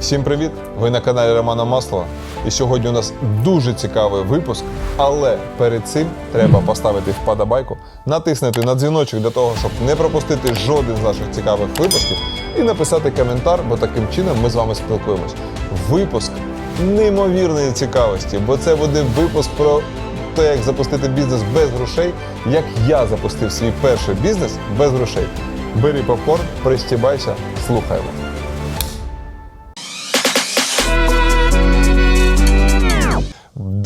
Всім привіт! Ви на каналі Романа Маслова. І сьогодні у нас дуже цікавий випуск. Але перед цим треба поставити вподобайку, натиснути на дзвіночок для того, щоб не пропустити жоден з наших цікавих випусків, і написати коментар, бо таким чином ми з вами спілкуємось. Випуск неймовірної цікавості, бо це буде випуск про те, як запустити бізнес без грошей, як я запустив свій перший бізнес без грошей. Бери попкорн, пристібайся, слухаємо.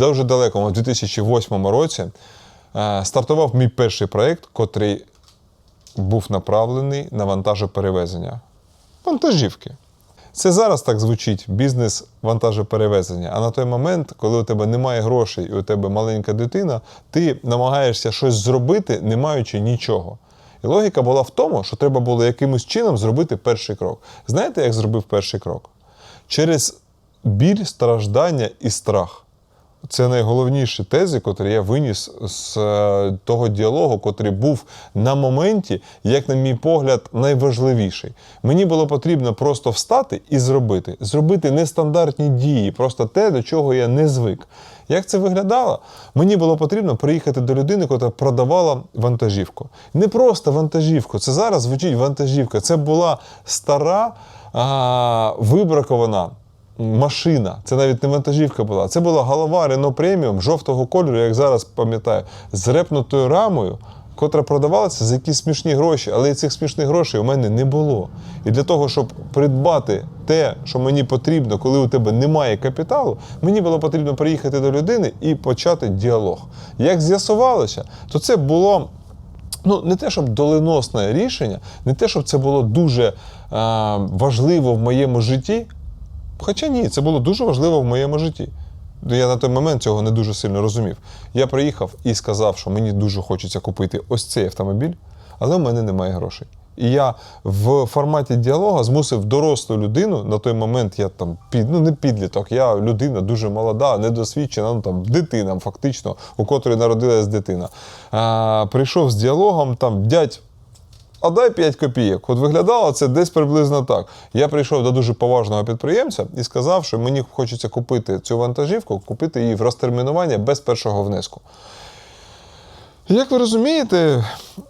Дуже далекому, в 2008 році, е, стартував мій перший проєкт, котрий був направлений на вантажоперевезення. Вантажівки. Це зараз так звучить бізнес вантажоперевезення. А на той момент, коли у тебе немає грошей і у тебе маленька дитина, ти намагаєшся щось зробити, не маючи нічого. І логіка була в тому, що треба було якимось чином зробити перший крок. Знаєте, як зробив перший крок? Через біль, страждання і страх. Це найголовніші тези, котрі я виніс з е, того діалогу, котрий був на моменті, як, на мій погляд, найважливіший. Мені було потрібно просто встати і зробити. Зробити нестандартні дії, просто те, до чого я не звик. Як це виглядало? Мені було потрібно приїхати до людини, яка продавала вантажівку. Не просто вантажівку, це зараз звучить вантажівка. Це була стара, а, вибракована машина. Це навіть не вантажівка була. Це була голова Renault Premium жовтого кольору, як зараз пам'ятаю, з репнутою рамою, котра продавалася за якісь смішні гроші, але цих смішних грошей у мене не було. І для того, щоб придбати те, що мені потрібно, коли у тебе немає капіталу, мені було потрібно приїхати до людини і почати діалог. Як з'ясувалося, то це було. Ну, не те, щоб доленосне рішення, не те, щоб це було дуже е, важливо в моєму житті, Хоча ні, це було дуже важливо в моєму житті. Я на той момент цього не дуже сильно розумів. Я приїхав і сказав, що мені дуже хочеться купити ось цей автомобіль, але в мене немає грошей. І я в форматі діалога змусив дорослу людину, на той момент я там під, ну не підліток, я людина дуже молода, недосвідчена, ну там дитина, фактично, у котрої народилась дитина. А, прийшов з діалогом, там дядь. А дай 5 копійок. От виглядало це десь приблизно так. Я прийшов до дуже поважного підприємця і сказав, що мені хочеться купити цю вантажівку, купити її в розтермінування без першого внеску. Як ви розумієте,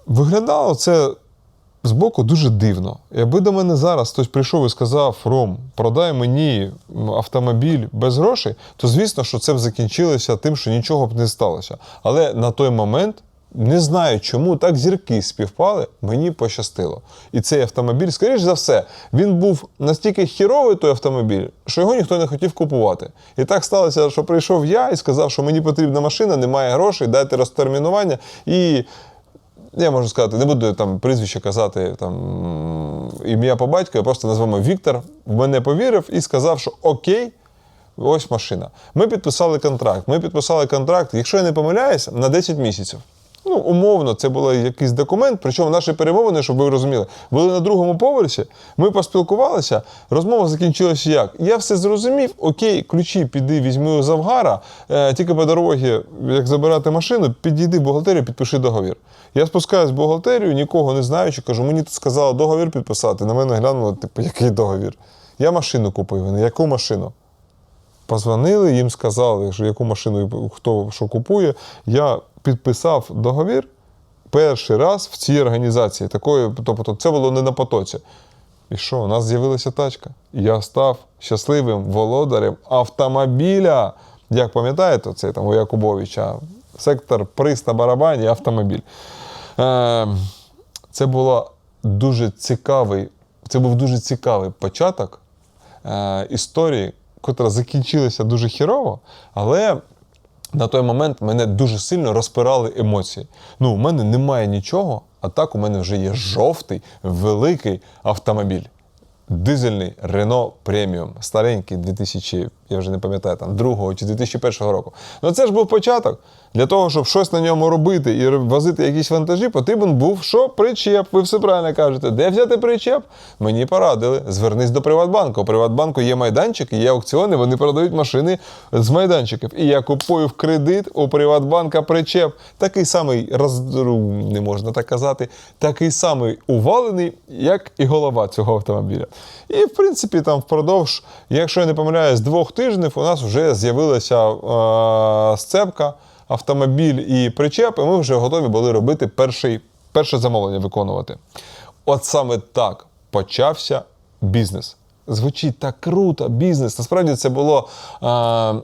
виглядало це збоку дуже дивно. Якби до мене зараз хтось прийшов і сказав: Ром, продай мені автомобіль без грошей, то звісно, що це б закінчилося тим, що нічого б не сталося. Але на той момент. Не знаю, чому так зірки співпали, мені пощастило. І цей автомобіль, скоріш за все, він був настільки хіровий той автомобіль, що його ніхто не хотів купувати. І так сталося, що прийшов я і сказав, що мені потрібна машина, немає грошей, дайте розтермінування. І я можу сказати, не буду там прізвище казати там ім'я по батьку, я просто назвемо Віктор. В мене повірив і сказав, що окей. Ось машина. Ми підписали контракт. Ми підписали контракт, якщо я не помиляюся, на 10 місяців. Ну, умовно, це був якийсь документ. Причому наші перемовини, щоб ви розуміли, були на другому поверсі. Ми поспілкувалися. Розмова закінчилася як? Я все зрозумів. Окей, ключі піди, візьми у завгара. Е, тільки по дорозі, як забирати машину, підійди в бухгалтерію, підпиши договір. Я спускаюсь в бухгалтерію, нікого не знаючи, кажу, мені тут сказали договір підписати. На мене глянули, типу, який договір? Я машину купив. Яку машину? Позвонили, їм сказали, що яку машину хто що купує. Я підписав договір перший раз в цій організації. Такої, тобто це було не на потоці. І що, у нас з'явилася тачка. Я став щасливим володарем автомобіля. Як пам'ятаєте, це там у Якубовича сектор приз на барабані автомобіль. Е, Це було дуже цікавий, це був дуже цікавий початок е, історії, котра закінчилася дуже хірово, але на той момент мене дуже сильно розпирали емоції. Ну, у мене немає нічого, а так у мене вже є жовтий великий автомобіль. Дизельний Renault Premium, старенький 2000, я вже не пам'ятаю, там, 2 чи 2001 року. Ну це ж був початок. Для того, щоб щось на ньому робити і возити якісь вантажі, потрібен був що? Причеп. Ви все правильно кажете. Де взяти причеп? Мені порадили. Звернись до Приватбанку. У Приватбанку є майданчик, є аукціони, вони продають машини з майданчиків. І я купую в кредит у Приватбанка причеп. Такий самий роз... не можна так казати, такий самий увалений, як і голова цього автомобіля. І, в принципі, там впродовж, якщо я не помиляюсь, двох тижнів у нас вже з'явилася е, сцепка, автомобіль і причеп, і ми вже готові були робити перший, перше замовлення виконувати. От саме так почався бізнес. Звучить так круто, бізнес. Насправді це було. Е,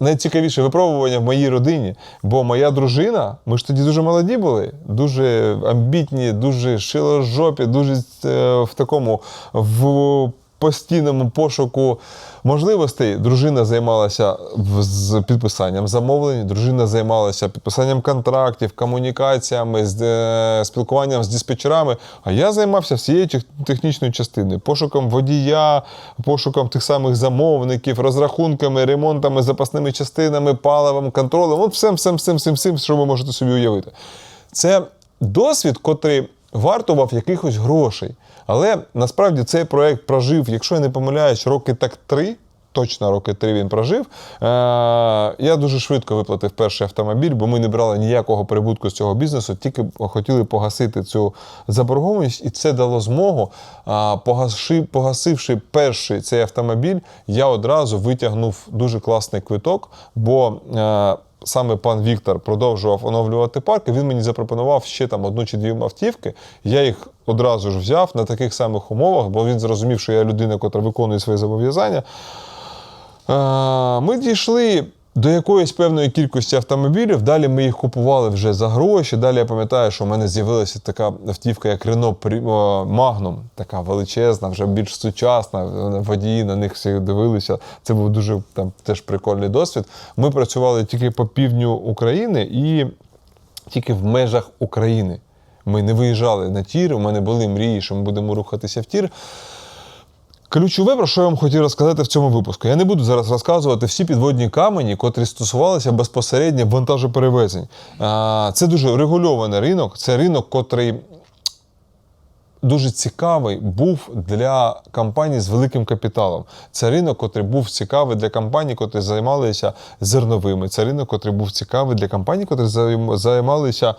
найцікавіше випробування в моїй родині. Бо моя дружина, ми ж тоді дуже молоді були, дуже амбітні, дуже шиложопі, дуже е, в такому в постійному пошуку можливостей. Дружина займалася з підписанням замовлень, дружина займалася підписанням контрактів, комунікаціями, з, е, спілкуванням з диспетчерами. А я займався всією технічною частиною, пошуком водія, пошуком тих самих замовників, розрахунками, ремонтами, запасними частинами, паливом, контролем. От всім, всім, всім, всім, всім, що ви можете собі уявити. Це досвід, котрий вартував якихось грошей. Але насправді цей проект прожив, якщо я не помиляюсь, роки так три. Точно роки три він прожив. Е, я дуже швидко виплатив перший автомобіль, бо ми не брали ніякого прибутку з цього бізнесу, тільки хотіли погасити цю заборгованість, і це дало змогу. Погасивши перший цей автомобіль, я одразу витягнув дуже класний квиток, бо е, саме пан Віктор продовжував оновлювати парк, і він мені запропонував ще там одну чи дві автівки. Я їх одразу ж взяв на таких самих умовах, бо він зрозумів, що я людина, яка виконує свої зобов'язання. Е, Ми дійшли до якоїсь певної кількості автомобілів. Далі ми їх купували вже за гроші. Далі я пам'ятаю, що в мене з'явилася така автівка, як Renault Pri- о, Magnum, така величезна, вже більш сучасна. Водії на них всі дивилися. Це був дуже там теж прикольний досвід. Ми працювали тільки по півдню України і тільки в межах України. Ми не виїжджали на тір. У мене були мрії, що ми будемо рухатися в тір. Ключове, про що я вам хотів розказати в цьому випуску. Я не буду зараз розказувати всі підводні камені, котрі стосувалися безпосередньо вантажоперевезень. Це дуже регульований ринок. Це ринок, котрий дуже цікавий був для компаній з великим капіталом. Це ринок, котрий був цікавий для компаній, котрі займалися зерновими. Це ринок, котрий був цікавий для компаній, котрі займалися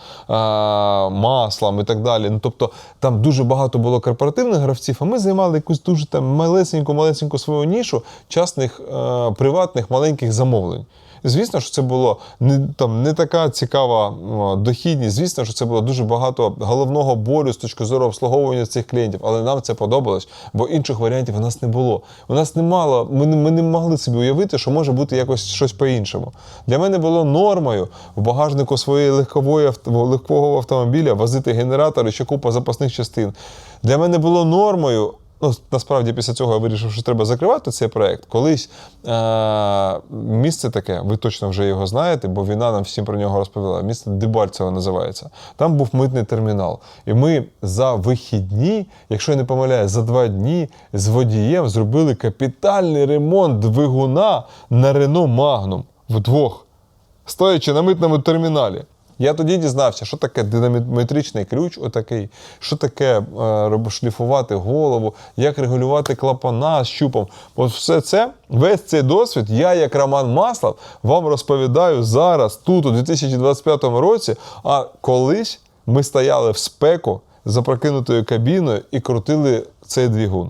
маслом і так далі. Ну тобто там дуже багато було корпоративних гравців, а ми займали якусь дуже там малесеньку, малесеньку свою нішу частних е, приватних маленьких замовлень. Звісно, що це було не там не така цікава дохідність. Звісно, що це було дуже багато головного болю з точки зору обслуговування цих клієнтів, але нам це подобалось, бо інших варіантів у нас не було. У нас не мало, ми, ми не могли собі уявити, що може бути якось щось по-іншому. Для мене було нормою в багажнику своєї легкової легкового автомобіля возити генератор і ще купа запасних частин. Для мене було нормою. Ну, насправді, після цього я вирішив, що треба закривати цей проект. Колись е- місце таке, ви точно вже його знаєте, бо війна нам всім про нього розповіла. Місто Дебальцево називається. Там був митний термінал. І ми за вихідні, якщо я не помиляюсь, за два дні з водієм зробили капітальний ремонт двигуна на Рено Магнум вдвох, стоячи на митному терміналі. Я тоді дізнався, що таке динаміметричний ключ, отакий, що таке е, шліфувати голову, як регулювати клапана з щупом. От все це, весь цей досвід, я, як Роман Маслов, вам розповідаю зараз, тут, у 2025 році. А колись ми стояли в спеку з запрокинутою кабіною і крутили цей двигун.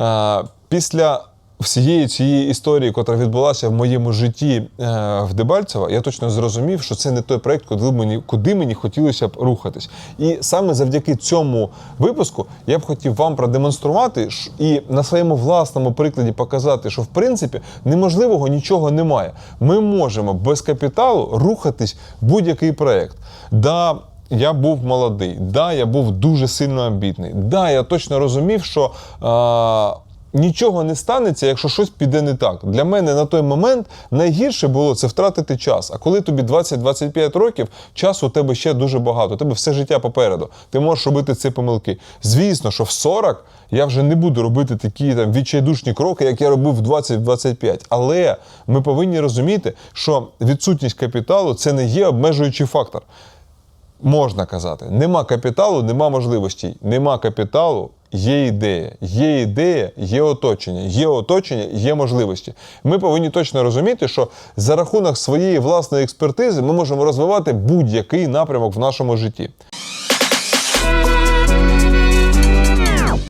Е, після всієї цієї історії, яка відбулася в моєму житті е, в Дебальцево, я точно зрозумів, що це не той проект, куди мені, куди мені хотілося б рухатись. І саме завдяки цьому випуску я б хотів вам продемонструвати і на своєму власному прикладі показати, що в принципі неможливого нічого немає. Ми можемо без капіталу рухатись будь-який проект. Да, я був молодий, да, я був дуже сильно амбітний. Да, я точно розумів, що а, нічого не станеться, якщо щось піде не так. Для мене на той момент найгірше було це втратити час. А коли тобі 20-25 років, часу у тебе ще дуже багато, у тебе все життя попереду. Ти можеш робити ці помилки. Звісно, що в 40 я вже не буду робити такі там відчайдушні кроки, як я робив в 20-25. Але ми повинні розуміти, що відсутність капіталу це не є обмежуючий фактор. Можна казати, нема капіталу, нема можливостей. Нема капіталу, є ідея. Є ідея, є оточення. Є оточення, є можливості. Ми повинні точно розуміти, що за рахунок своєї власної експертизи ми можемо розвивати будь-який напрямок в нашому житті.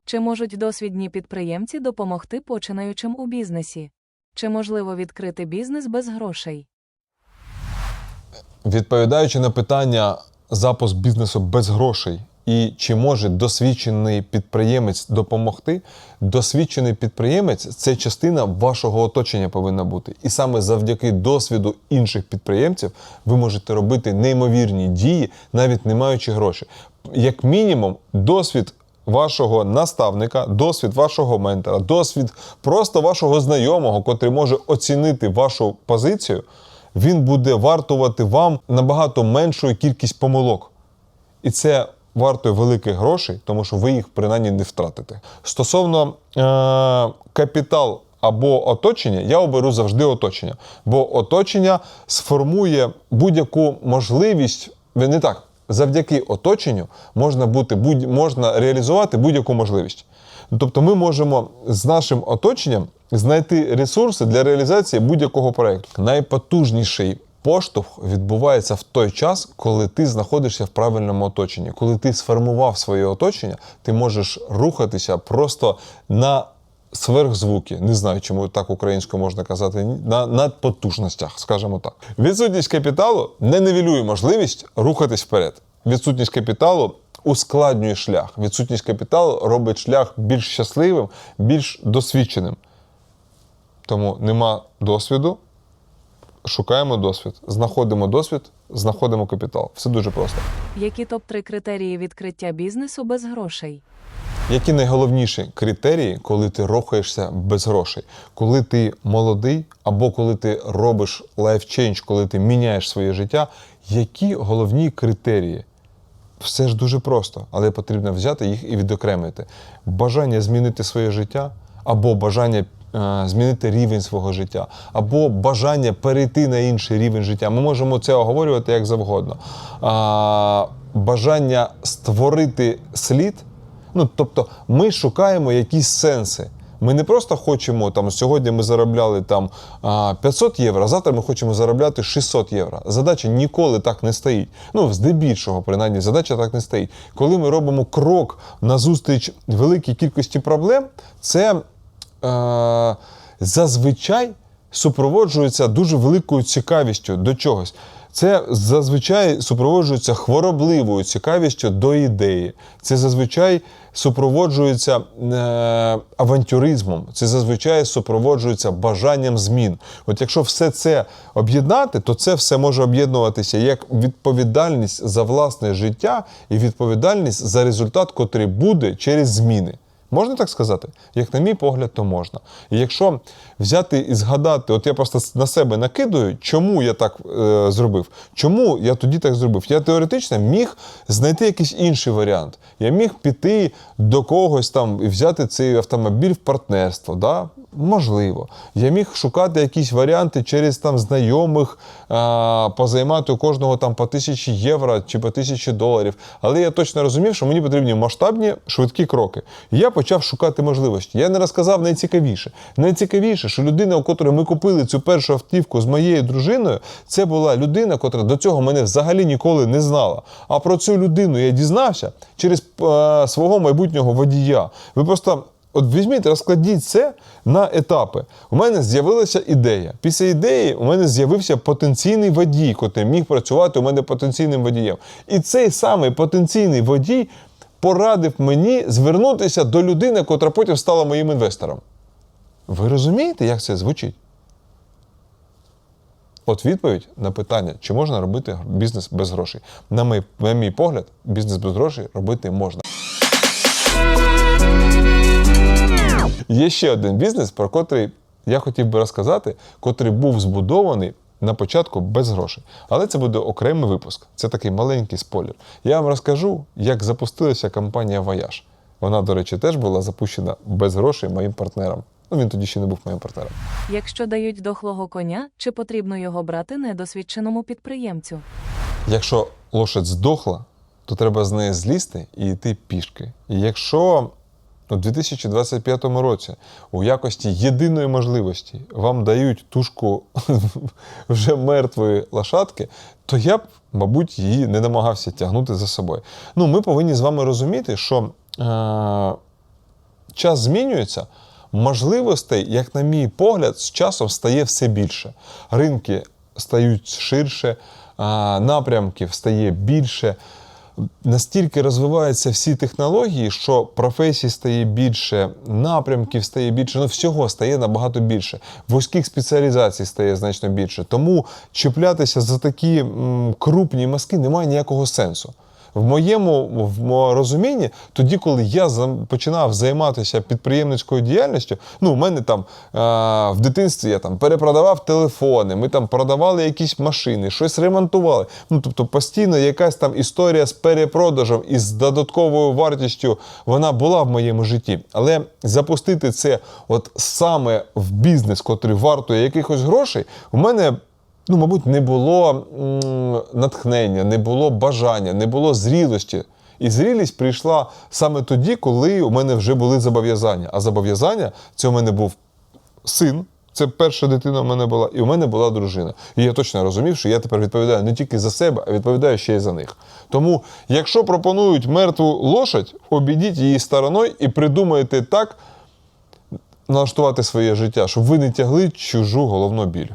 Чи можуть досвідні підприємці допомогти починаючим у бізнесі? Чи можливо відкрити бізнес без грошей? Відповідаючи на питання запуск бізнесу без грошей і чи може досвідчений підприємець допомогти, досвідчений підприємець це частина вашого оточення повинна бути. І саме завдяки досвіду інших підприємців ви можете робити неймовірні дії, навіть не маючи грошей. Як мінімум, досвід. Вашого наставника, досвід вашого ментора, досвід просто вашого знайомого, котрий може оцінити вашу позицію, він буде вартувати вам набагато меншу кількість помилок. І це вартує великих грошей, тому що ви їх принаймні не втратите. Стосовно е- капітал або оточення, я оберу завжди оточення. Бо оточення сформує будь-яку можливість, не так, завдяки оточенню можна, бути, будь, можна реалізувати будь-яку можливість. Тобто ми можемо з нашим оточенням знайти ресурси для реалізації будь-якого проєкту. Найпотужніший поштовх відбувається в той час, коли ти знаходишся в правильному оточенні. Коли ти сформував своє оточення, ти можеш рухатися просто на сверхзвуки. Не знаю, чому так українською можна казати, на надпотужностях, скажімо так. Відсутність капіталу не нивелює можливість рухатись вперед. Відсутність капіталу ускладнює шлях. Відсутність капіталу робить шлях більш щасливим, більш досвідченим. Тому нема досвіду, шукаємо досвід, знаходимо досвід, знаходимо капітал. Все дуже просто. Які топ-3 критерії відкриття бізнесу без грошей? Які найголовніші критерії, коли ти рухаєшся без грошей? Коли ти молодий, або коли ти робиш лайфчейндж, коли ти міняєш своє життя, які головні критерії? Все ж дуже просто, але потрібно взяти їх і відокремити. Бажання змінити своє життя, або бажання змінити рівень свого життя, або бажання перейти на інший рівень життя. Ми можемо це оговорювати як завгодно. Бажання створити слід. Ну, тобто, ми шукаємо якісь сенси. Ми не просто хочемо там сьогодні ми заробляли там 500 євро, а завтра ми хочемо заробляти 600 євро. Задача ніколи так не стоїть. Ну, здебільшого, принаймні, задача так не стоїть. Коли ми робимо крок назустріч великій кількості проблем, це е, зазвичай супроводжується дуже великою цікавістю до чогось. Це зазвичай супроводжується хворобливою цікавістю до ідеї. Це зазвичай супроводжується е, авантюризмом. Це зазвичай супроводжується бажанням змін. От якщо все це об'єднати, то це все може об'єднуватися як відповідальність за власне життя і відповідальність за результат, котрий буде через зміни. Можна так сказати? Як на мій погляд, то можна. І якщо взяти і згадати, от я просто на себе накидую, чому я так е, зробив, чому я тоді так зробив? Я теоретично міг знайти якийсь інший варіант. Я міг піти до когось там і взяти цей автомобіль в партнерство. Да? Можливо. Я міг шукати якісь варіанти через там знайомих, а, позаймати у кожного там по тисячі євро чи по тисячі доларів. Але я точно розумів, що мені потрібні масштабні швидкі кроки. Я почав шукати можливості. Я не розказав найцікавіше. Найцікавіше, що людина, у котрої ми купили цю першу автівку з моєю дружиною, це була людина, котра до цього мене взагалі ніколи не знала. А про цю людину я дізнався через е, свого майбутнього водія. Ви просто. От візьміть, розкладіть це на етапи. У мене з'явилася ідея. Після ідеї у мене з'явився потенційний водій, який міг працювати у мене потенційним водієм. І цей самий потенційний водій порадив мені звернутися до людини, котра потім стала моїм інвестором. Ви розумієте, як це звучить? От відповідь на питання, чи можна робити бізнес без грошей. На мій, на мій погляд, бізнес без грошей робити можна. Є ще один бізнес, про котрий я хотів би розказати, котрий був збудований на початку без грошей. Але це буде окремий випуск. Це такий маленький спойлер. Я вам розкажу, як запустилася компанія Voyage. Вона, до речі, теж була запущена без грошей моїм партнером. Ну, він тоді ще не був моїм партнером. Якщо дають дохлого коня, чи потрібно його брати недосвідченому підприємцю? Якщо лошадь здохла, то треба з неї злізти і йти пішки. І якщо у 2025 році у якості єдиної можливості вам дають тушку вже мертвої лошадки, то я б, мабуть, її не намагався тягнути за собою. Ну, ми повинні з вами розуміти, що е- час змінюється, можливостей, як на мій погляд, з часом стає все більше. Ринки стають ширше, напрямків стає більше. Настільки розвиваються всі технології, що професій стає більше, напрямків стає більше, ну всього стає набагато більше. Вузьких спеціалізацій стає значно більше. Тому чіплятися за такі м, крупні мазки немає ніякого сенсу. В моєму в розумінні, тоді, коли я починав займатися підприємницькою діяльністю, ну, у мене там е- в дитинстві я там перепродавав телефони, ми там продавали якісь машини, щось ремонтували. Ну, тобто постійно якась там історія з перепродажем і з додатковою вартістю вона була в моєму житті. Але запустити це от саме в бізнес, котрий вартує якихось грошей, у мене ну, мабуть, не було натхнення, не було бажання, не було зрілості. І зрілість прийшла саме тоді, коли у мене вже були зобов'язання. А зобов'язання це у мене був син. Це перша дитина в мене була, і у мене була дружина. І я точно розумів, що я тепер відповідаю не тільки за себе, а відповідаю ще й за них. Тому, якщо пропонують мертву лошадь, обійдіть її стороною і придумайте так налаштувати своє життя, щоб ви не тягли чужу головну біль.